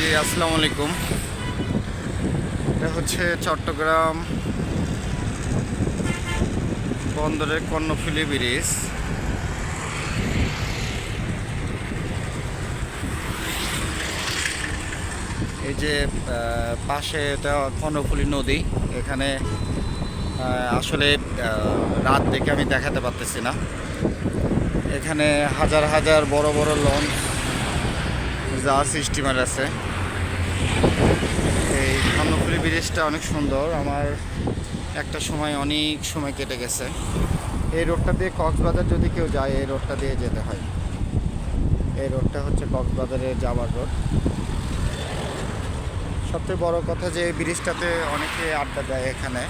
জি, আসসালামু আলাইকুম। এটা হচ্ছে চট্টগ্রাম বন্দরের কর্ণফুলি ব্রিজ। এই যে পাশে এটা কর্ণফুলি নদী। এখানে আসলে রাত দেখে আমি দেখাতে পারতেছি না। এখানে হাজার হাজার বড় বড় লঞ্চ জাহাজ স্টিমার আছে এই কর্ণফুলি ব্রিজটা অনেক সুন্দর। আমার একটা সময় অনেক সময় কেটে গেছে। এই রোডটা দিয়ে কক্সবাজার যদি কেউ যায়, এই রোডটা দিয়ে যেতে হয়। এই রোডটা হচ্ছে কক্সবাজারে যাওয়ার রোড। সবচেয়ে বড় কথা যে এই ব্রিজটাতে অনেকে আড্ডা দেয় এখানে।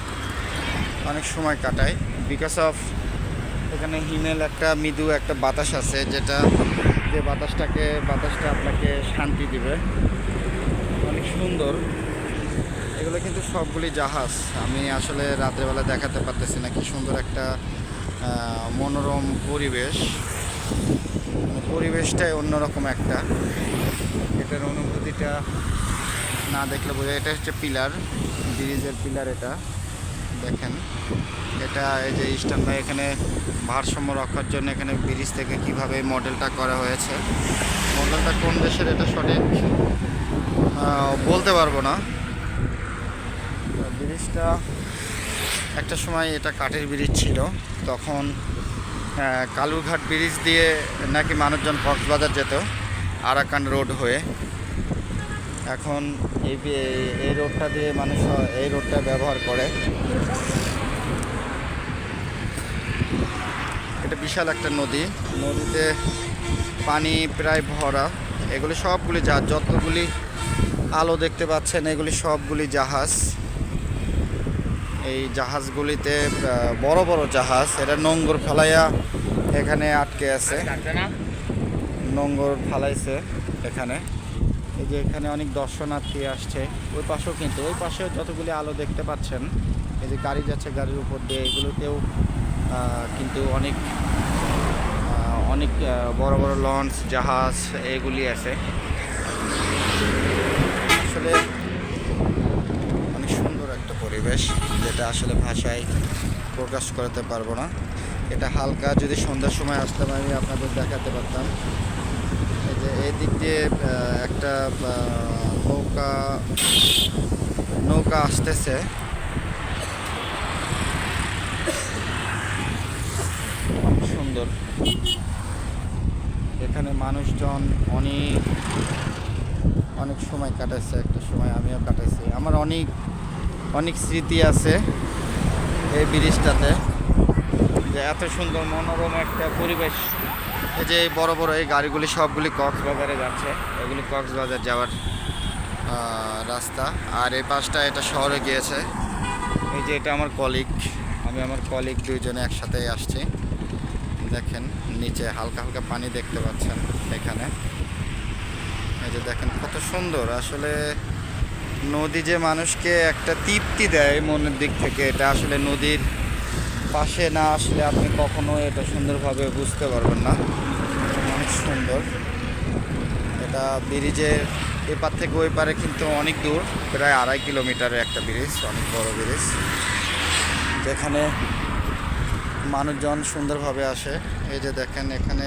অনেক সময় কাটায়। বিকজ অফ এখানে হিমেল একটা, মৃদু একটা বাতাস আছে, যেটা যে বাতাসটাকে, বাতাসটা আপনাকে শান্তি দিবে। সুন্দর। এগুলো কিন্তু সবগুলি জাহাজ। আমি আসলে রাত্রেবেলা দেখাতে পারতেছি না কি সুন্দর একটা মনোরম পরিবেশ। মানে পরিবেশটাই অন্যরকম একটা। এটার অনুভূতিটা না দেখলে বোঝা এটা হচ্ছে পিলার, ব্রিজের পিলার এটা। দেখেন, এটা এই যে ইস্টার্ন এখানে ভারসাম্য রক্ষার জন্য এখানে ব্রিজ থেকে কীভাবে মডেলটা করা হয়েছে। মডেলটা কোন দেশের এটা সঠিক? বলতে পারব না। ব্রিজটা একটা সময় এটা কাঠের ব্রিজ ছিল। তখন কালুরঘাট ব্রিজ দিয়ে নাকি মানুষজন কক্সবাজার যেত আরাকান রোড হয়ে। এখন এই এই রোডটা দিয়ে মানুষ এই রোডটা ব্যবহার করে। এটা বিশাল একটা নদী। নদীতে পানি প্রায় ভরা। এগুলি সবগুলি যা যতগুলি আলো দেখতে পাচ্ছেন, এগুলি সবগুলি জাহাজ। এই জাহাজগুলিতে বড় বড় জাহাজ। এটা নোঙ্গর ফেলাইয়া এখানে আটকে আছে। নোঙ্গর ফালাইছে এখানে। এই যে এখানে অনেক দর্শনার্থী আসছে। ওই পাশেও কিন্তু, ওই পাশেও যতগুলি আলো দেখতে পাচ্ছেন, এই যে গাড়ি যাচ্ছে গাড়ির উপর দিয়ে, এগুলোতেও কিন্তু অনেক অনেক বড় বড় লঞ্চ, জাহাজ, এগুলি আছে। আসলে অনেক সুন্দর একটা পরিবেশ যেটা আসলে ভাষায় প্রকাশ করতে পারব না। এটা হালকা যদি সন্ধ্যার সময় আসতাম আমি আপনাদের দেখাতে পারতাম। যে এই দিক দিয়ে একটা নৌকা নৌকা আসতেছে। সুন্দর। এখানে মানুষজন অনেক অনেক সময় কাটাইছে, একটা সময় আমিও কাটাইছি। আমার অনেক অনেক স্মৃতি আছে এই ব্রিজটাতে। যে এত সুন্দর মনোরম একটা পরিবেশ। এই যে বড় বড় এই গাড়িগুলি সবগুলি কক্সবাজারে যাচ্ছে। এগুলি কক্সবাজার যাওয়ার রাস্তা। আর এই পাশটা এটা শহরে গিয়েছে। এই যে এটা আমার কলিগ আমি আমার কলিগ দুইজনে একসাথে আসছি। দেখেন, নিচে হালকা হালকা পানি দেখতে পাচ্ছেন এখানে। এই যে দেখেন কত সুন্দর। আসলে নদী যে মানুষকে একটা তৃপ্তি দেয় মনের দিক থেকে, এটা আসলে নদীর পাশে না আসলে আপনি কখনো এটা সুন্দরভাবে বুঝতে পারবেন না। অনেক সুন্দর। এটা ব্রিজের এপার থেকে ওই পারে কিন্তু অনেক দূর, প্রায় আড়াই কিলোমিটারের একটা ব্রিজ, অনেক বড় ব্রিজ। যেখানে মানুষজন সুন্দরভাবে আসে। এই যে দেখেন এখানে,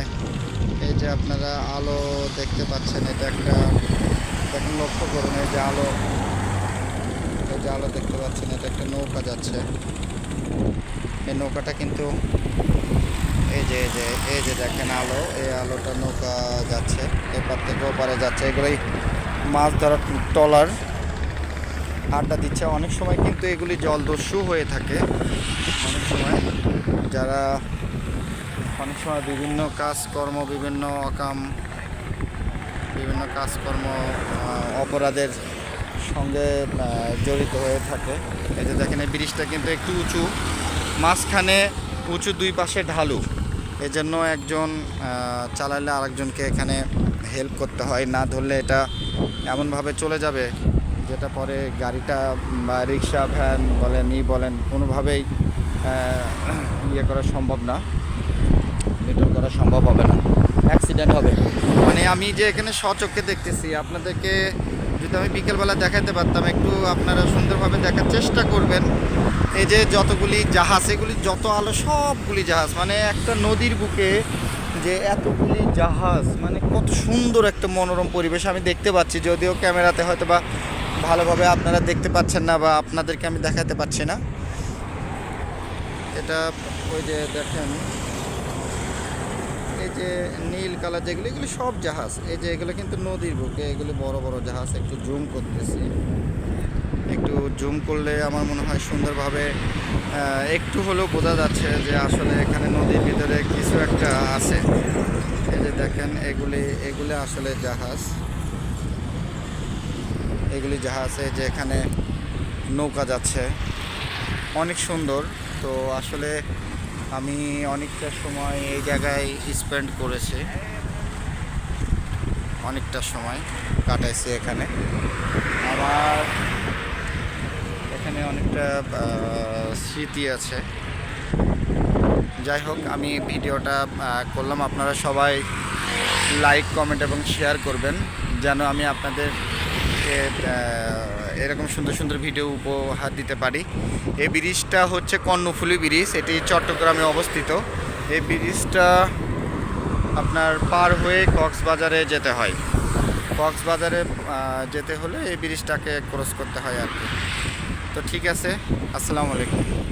এই যে আপনারা আলো দেখতে পাচ্ছেন, এটা একটা, দেখেন লক্ষ্য করুন, এই যে আলো, এই যে আলো দেখতে পাচ্ছেন, এটা একটা নৌকা যাচ্ছে। এই নৌকাটা কিন্তু, এই যে এই যে এই যে দেখেন আলো, এই আলোটা নৌকা যাচ্ছে, এপার থেকে ওপারে যাচ্ছে। এগুলোই মাছ ধরার ট্রলার। আড্ডা দিচ্ছে। অনেক সময় কিন্তু এগুলি জলদস্যু হয়ে থাকে। অনেক সময় যারা অনেক সময় বিভিন্ন কাজকর্ম, বিভিন্ন অকাম, বিভিন্ন কাজকর্ম অপরাধের সঙ্গে জড়িত হয়ে থাকে। এই যে দেখেন, এই ব্রিজটা কিন্তু একটু উঁচু। মাঝখানে উঁচু দুই পাশে ঢালু। এজন্য একজন চালালে আরেকজনকে এখানে হেল্প করতে হয়। না ধরলে এটা এমনভাবে চলে যাবে যেটা পরে গাড়িটা বা রিক্সা, ভ্যান বলেন, ই বলেন, কোনোভাবেই ইয়ে করা সম্ভব না। নিয়ন্ত্রণ করা সম্ভব হবে না। অ্যাক্সিডেন্ট হবে। মানে আমি যে এখানে স্বচক্ষে দেখতেছি, আপনাদেরকে যদি আমি বিকেলবেলা দেখাতে পারতাম, একটু আপনারা সুন্দরভাবে দেখার চেষ্টা করবেন। এই যে যতগুলি জাহাজ, এগুলি যত আলো, সবগুলি জাহাজ মানে একটা নদীর বুকে যে এতগুলি জাহাজ মানে কত সুন্দর একটা মনোরম পরিবেশ আমি দেখতে পাচ্ছি। যদিও ক্যামেরাতে হয়তো বা ভালোভাবে আপনারা দেখতে পাচ্ছেন না বা আপনাদেরকে আমি দেখাতে পারছি না। এটা ওই যে দেখেন, এই যে নীল কালার যেগুলো, এগুলো সব জাহাজ। এই যে এগুলো কিন্তু নদীর বুকে, এগুলো বড় বড় জাহাজ, একটু জুম করতেছি। একটু জুম করলে আমার মনে হয় সুন্দরভাবে একটু হলেও বোঝা যাচ্ছে যে আসলে এখানে নদীর ভিতরে কিছু একটা আছে। এই যে দেখেন, এগুলি এগুলি আসলে জাহাজ। এগুলি জাহাজ যে এখানে নৌকা যাচ্ছে। অনেক সুন্দর। তো আসলে আমি অনেকটা সময় এই জায়গায় স্পেন্ড করেছি। অনেকটা সময় কাটাইছি এখানে। আমার এখানে অনেকটা স্মৃতি আছে। যাই হোক, আমি ভিডিওটা করলাম। আপনারা সবাই লাইক কমেন্ট এবং শেয়ার করবেন। যেন আমি আপনাদের এরকম সুন্দর সুন্দর ভিডিও উপহার দিতে পারি। এই ব্রিজটা হচ্ছে কর্ণফুলি ব্রিজ, এটি চট্টগ্রামে অবস্থিত। এই ব্রিজটা আপনার পার হয়ে কক্সবাজারে যেতে হয়। কক্সবাজারে যেতে হলে এই ব্রিজটাকে ক্রস করতে হয় আর কি। তো ঠিক আছে, আসসালামু আলাইকুম।